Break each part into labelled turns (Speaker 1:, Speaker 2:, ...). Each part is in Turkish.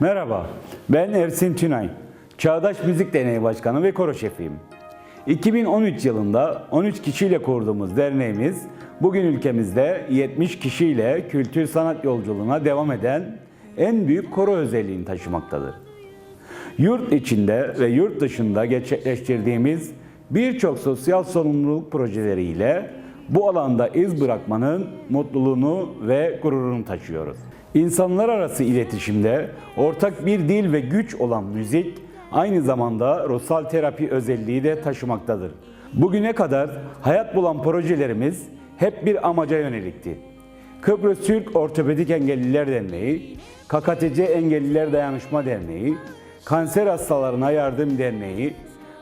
Speaker 1: Merhaba, ben Ersin Tünay. Çağdaş Müzik Derneği Başkanı ve koro şefiyim. 2013 yılında 13 kişiyle kurduğumuz derneğimiz bugün ülkemizde 70 kişiyle kültür sanat yolculuğuna devam eden en büyük koro özelliğini taşımaktadır. Yurt içinde ve yurt dışında gerçekleştirdiğimiz birçok sosyal sorumluluk projeleriyle bu alanda iz bırakmanın mutluluğunu ve gururunu taşıyoruz. İnsanlar arası iletişimde ortak bir dil ve güç olan müzik aynı zamanda ruhsal terapi özelliği de taşımaktadır. Bugüne kadar hayat bulan projelerimiz hep bir amaca yönelikti. Kıbrıs Türk Ortopedik Engelliler Derneği, KKTC Engelliler Dayanışma Derneği, Kanser Hastalarına Yardım Derneği,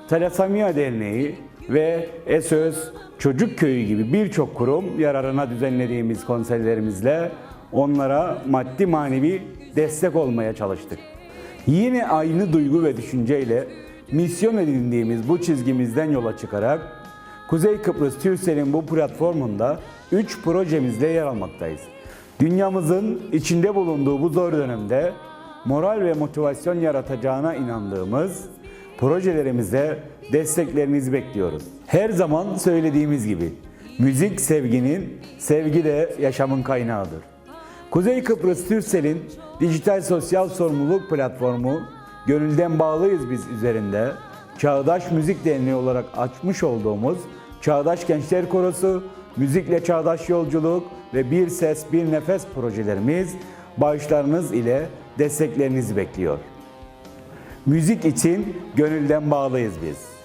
Speaker 1: Talasamia Derneği ve SOS Çocuk Köyü gibi birçok kurum yararına düzenlediğimiz konserlerimizle onlara maddi manevi destek olmaya çalıştık. Yine aynı duygu ve düşünceyle misyon edindiğimiz bu çizgimizden yola çıkarak Kuzey Kıbrıs Türkcell'in bu platformunda 3 projemizle yer almaktayız. Dünyamızın içinde bulunduğu bu zor dönemde moral ve motivasyon yaratacağına inandığımız projelerimize desteklerinizi bekliyoruz. Her zaman söylediğimiz gibi müzik sevginin, sevgi de yaşamın kaynağıdır. Kuzey Kıbrıs Türkcell'in dijital sosyal sorumluluk platformu Gönülden Bağlıyız Biz üzerinde Çağdaş Müzik Derneği olarak açmış olduğumuz Çağdaş Gençler Korosu, Müzikle Çağdaş Yolculuk ve Bir Ses Bir Nefes projelerimiz bağışlarınız ile desteklerinizi bekliyor. Müzik için gönülden bağlıyız biz.